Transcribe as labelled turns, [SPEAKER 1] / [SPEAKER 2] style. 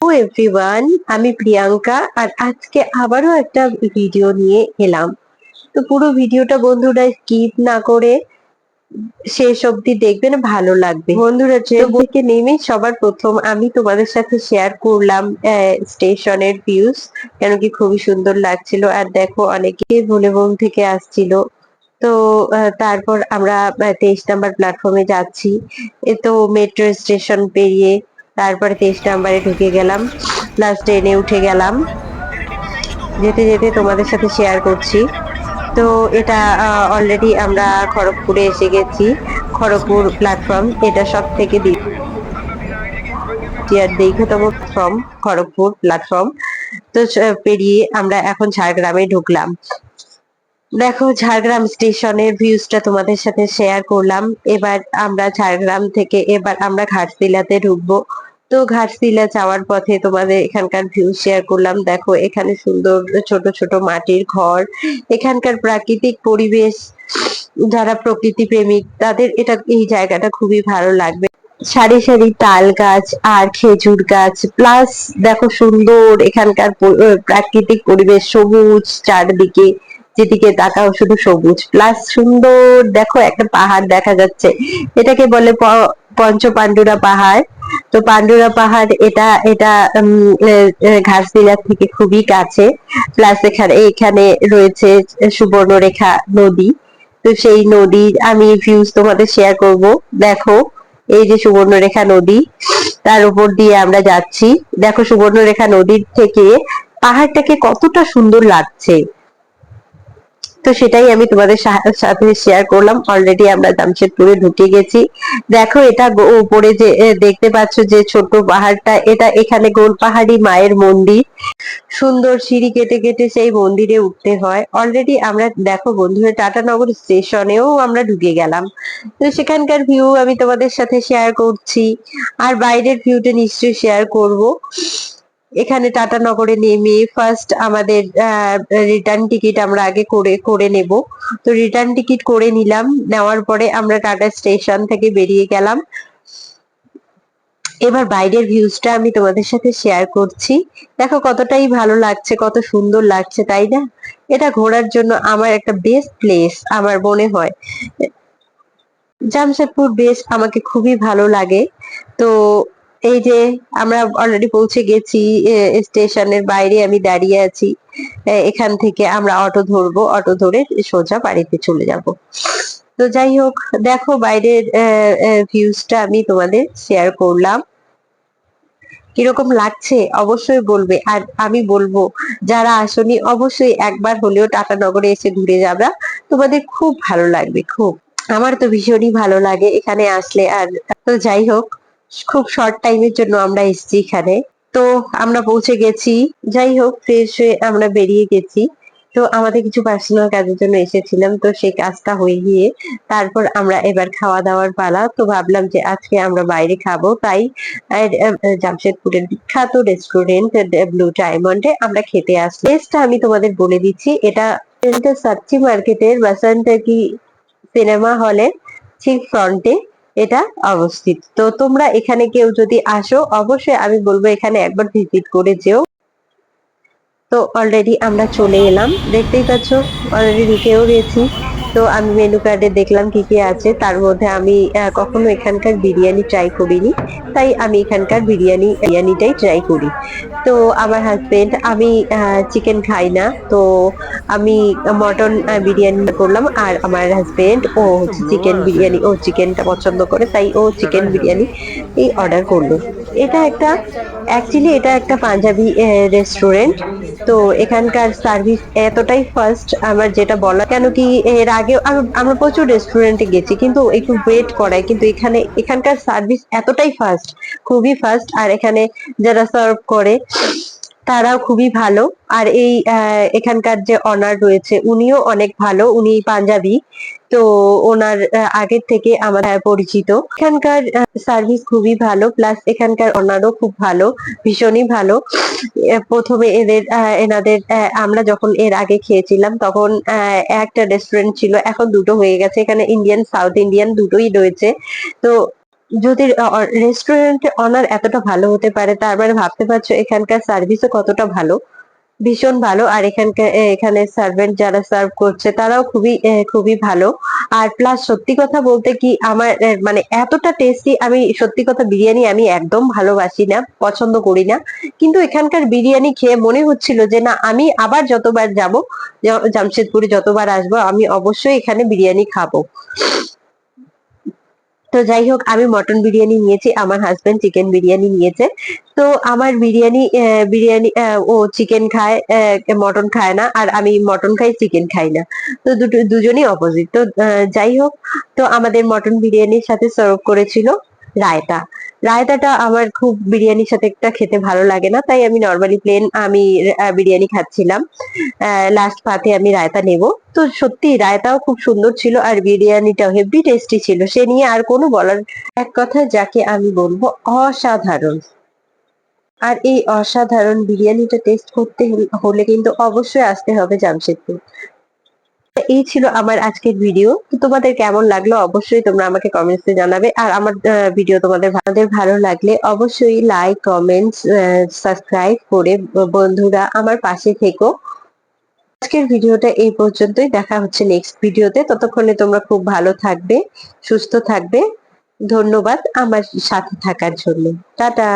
[SPEAKER 1] ও everyone আমি প্রিয়াঙ্কা আর আজকে আবারও একটা ভিডিও নিয়ে এলাম। তো পুরো ভিডিওটা বন্ধুরা স্কিপ না করে শেষ অবধি দেখবেন ভালো লাগবে। বন্ধুরা ট্রেন থেকে নেমে সবার প্রথম আমি তোমাদের সাথে শেয়ার করলাম স্টেশনের ভিউজ কেন কি খুবই সুন্দর লাগছিল। আর দেখো অনেকে ভুলেবং থেকে আসছিল। তো তারপর আমরা তেইশ নাম্বার প্ল্যাটফর্মে যাচ্ছি। এ তো মেট্রো স্টেশন পেরিয়ে তারপরে তেইশ নাম্বারে ঢুকে গেলাম। প্লাস ট্রেনে উঠে গেলাম। যেতে যেতে তোমাদের সাথে শেয়ার করছি। তো এটা অলরেডি আমরা খড়গপুরে এসে গেছি। খড়গপুর প্ল্যাটফর্ম এটা সব থেকে দীর্ঘতম প্ল্যাটফর্ম খড়গপুর প্ল্যাটফর্ম তো পেরিয়ে আমরা এখন ঝাড়গ্রামে ঢুকলাম। দেখো, ঝাড়গ্রাম স্টেশনের ভিউজটা তোমাদের সাথে শেয়ার করলাম। এবার আমরা ঝাড়গ্রাম থেকে, এবার আমরা ঘাটশিলাতে ঢুকবো। তো ঘাটশিলা যাওয়ার পথে তোমাদের এখানকার ভিউ শেয়ার করলাম। দেখো, এখানে সুন্দর ছোট ছোট মাটির ঘর। এখানকার প্রাকৃতিক পরিবেশ, যারা প্রকৃতি প্রেমিক, তাদের এটা, এই জায়গাটা খুবই ভালো লাগবে। সারি সারি তাল গাছ আর খেজুর গাছ প্লাস দেখো সুন্দর এখানকার প্রাকৃতিক পরিবেশ, সবুজ চারদিকে, যেদিকে তাকাও শুধু সবুজ। প্লাস সুন্দর, দেখো একটা পাহাড় দেখা যাচ্ছে। এটাকে বলে প- পঞ্চ পাহাড়। তো পান্ডুরা পাহাড় এটা এটা আহ, থেকে খুবই কাছে। প্লাস এখানে এখানে রয়েছে সুবর্ণরেখা নদী। তো সেই নদীর আমি ভিউজ তোমাদের শেয়ার করব। দেখো এই যে সুবর্ণরেখা নদী তার উপর দিয়ে আমরা যাচ্ছি। দেখো সুবর্ণরেখা নদীর থেকে পাহাড়টাকে কতটা সুন্দর লাগছে। তো সেটাই আমি তোমাদের সাথে শেয়ার করলাম। অলরেডি আমরা জামশেদপুরে ঢুকে গেছি। দেখো এটা উপরে যে দেখতে পাচ্ছ যে ছোট পাহাড়টা, এটা এখানে গোল পাহাড়ি মায়ের মন্দির। সুন্দর সিঁড়ি কেটে কেটে সেই মন্দিরে উঠতে হয়। অলরেডি আমরা, দেখো বন্ধুরা টাটানগর স্টেশনেও আমরা ঢুকে গেলাম। তো সেখানকার ভিউ আমি তোমাদের সাথে শেয়ার করছি। আর বাইরের ভিউটা নিশ্চয়ই শেয়ার করব। এখানে টাটানগরে নেমে ফার্স্ট আমাদের রিটার্ন টিকিট আমরা আগে করে করে নেব। তো রিটার্ন টিকিট করে নিলাম। নেওয়ার পরে আমরা টাটা স্টেশন থেকে বেরিয়ে গেলাম। এবার বাইরের ভিউজটা আমি তোমাদের সাথে শেয়ার করছি। দেখো কতটাই ভালো লাগছে, কত সুন্দর লাগছে, তাই না? এটা ঘোরার জন্য আমার একটা বেস্ট প্লেস আমার মনে হয়। জামশেদপুর বেশ আমাকে খুবই ভালো লাগে। তো এই যে আমরা অলরেডি পৌঁছে গেছি স্টেশনের বাইরে আমি দাঁড়িয়ে আছি এখান থেকে আমরা অটো ধরবো, অটো ধরে সোজা বাড়িতে চলে যাব। তো যাই হোক, দেখো বাইরের ভিউজটা আমি তোমাদের শেয়ার করলাম। কীরকম লাগছে? অবশ্যই বলবে। আর আমি বলব, যারা আসনি, অবশ্যই একবার হলেও টাটা নগরে এসে ঘুরে যাবা। তোমাদের খুব ভালো লাগবে, খুব। আমার তো ভীষণই ভালো লাগে এখানে আসলে আর, তো যাই হোক খুব শর্ট টাইমের জন্য আমরা এসেছি এখানে। তো আমরা পৌঁছে গেছি। যাই হোক ফ্রেশ হয়ে আমরা বেরিয়ে গেছি। তো আমাদের কিছু পার্সোনাল কাজের জন্য এসেছিলাম। তো সেই কাজটা হয়ে গিয়ে তারপর আমরা এবার খাওয়া দাওয়ার পালা। তো ভাবলাম যে আজকে আমরা বাইরে খাব। তাই জামশেদপুরের বিখ্যাত রেস্টুরেন্ট ব্লু ডায়মন্ডে আমরা খেতে আসি টেস্টটা আমি তোমাদের বলে দিচ্ছি। এটা সাচ্চি মার্কেটের বাসান্তা কি সিনেমা হলের ঠিক ফ্রন্টে এটা অবস্থিত। তো তোমরা এখানে কেউ যদি আসো, অবশ্যই আমি বলব এখানে একবার ভিজিট করে যেও। তো অলরেডি আমরা চলে এলাম। দেখতেই পাচ্ছ অলরেডি ঢুকেও গেছি তো আমি মেনু কার্ডে দেখলাম কি কি আছে। তার মধ্যে আমি কখনো এখানকার বিরিয়ানি ট্রাই করিনি। তাই আমি এখানকার বিরিয়ানি, বিরিয়ানিটাই ট্রাই করি। তো আমার হাজবেন্ড আমি চিকেন খাই না। তো আমি মটন বিরিয়ানি করলাম। আর আমার হাজবেন্ড ও চিকেন বিরিয়ানি, ও চিকেনটা পছন্দ করে। তাই ও চিকেন বিরিয়ানি এই অর্ডার করল। এটা একটা অ্যাকচুয়ালি এটা একটা পাঞ্জাবি রেস্টুরেন্ট তো এখানকার সার্ভিস এতটাই ফার্স্ট আমার যেটা বলা কেন কি এর আগে আমরা প্রচুর রেস্টুরেন্টে গেছি, কিন্তু একটু ওয়েট করায়, কিন্তু এখানে, এখানকার সার্ভিস এতটাই ফার্স্ট খুবই ফার্স্ট আর এখানে যারা সার্ভ করে তারাও খুবই ভালো। আর এই এখানকার যে অনার রয়েছে, উনিও অনেক ভালো। উনি পাঞ্জাবি। তো ওনার আগের থেকে আমার পরিচিত। এখানকার সার্ভিস খুবই ভালো। প্লাস এখানকার অনারও খুব ভালো। ভীষণই ভালো। প্রথমে এদের এনাদের আমরা যখন এর আগে খেয়েছিলাম, তখন একটা রেস্টুরেন্ট ছিল। এখন দুটো হয়ে গেছে। এখানে ইন্ডিয়ান সাউথ ইন্ডিয়ান দুটোই রয়েছে। তো যদি রেস্টুরেন্টের অনার এতটা ভালো হতে পারে তার মানে ভাবতে পারছ এখানকার সার্ভিসও কতটা ভালো? ভীষণ ভালো। আর এখানকার এখানে সার্ভেন্ট যারা সার্ভ করছে, তারাও খুবই খুবই ভালো। আর প্লাস সত্যি কথা বলতে কি, আমার মানে এতটা টেস্টি আমি সত্যি কথা বিরিয়ানি আমি একদম ভালোবাসি না, পছন্দ করি না। কিন্তু এখানকার বিরিয়ানি খেয়ে মনে হচ্ছিল যে, না, আমি আবার যতবার যাব জামশেদপুরে যতবার আসব, আমি অবশ্যই এখানে বিরিয়ানি খাব। তো যাই হোক, আমি মটন বিরিয়ানি নিয়েছি, আমার হাজবেন্ড চিকেন বিরিয়ানি নিয়েছে। তো আমার বিরিয়ানি বিরিয়ানি ও চিকেন খায় মটন খায় না, আর আমি মটন খাই চিকেন খাই না। তো দুটো, দুজনই অপোজিট তো যাই হোক, তো আমাদের মটন বিরিয়ানির সাথে সার্ভ করেছিল। রায়তা। রায়তাটা আমার খুব বিরিয়ানির সাথে একটা খেতে ভালো লাগে না, তাই আমি নর্মালি প্লেন আমি বিরিয়ানি খাচ্ছিলাম। লাস্ট পাতে আমি রায়তা নেব। তো সত্যি রায়তাও খুব সুন্দর ছিল আর বিরিয়ানিটাও হেভি টেস্টি ছিল। সে নিয়ে আর কোনো বলার, এক কথা যাকে আমি বলব অসাধারণ। আর এই অসাধারণ বিরিয়ানিটা টেস্ট করতে হলে- কিন্তু অবশ্যই আসতে হবে জামশেদপুর। এই ছিল আমার আজকের ভিডিও তো তোমাদের কেমন লাগল? অবশ্যই তোমরা আমাকে কমেন্টসে জানাবে। আর আমার ভিডিও তোমাদের তোমাদের ভালো লাগলে অবশ্যই লাইক কমেন্টস সাবস্ক্রাইব করে বন্ধুরা আমার পাশে থেকো। আজকের ভিডিওটা এই পর্যন্তই। দেখা হচ্ছে নেক্সট ভিডিওতে ততক্ষণে তোমরা খুব ভালো থাকবে, সুস্থ থাকবে। ধন্যবাদ আমার সাথে থাকার জন্য। টাটা!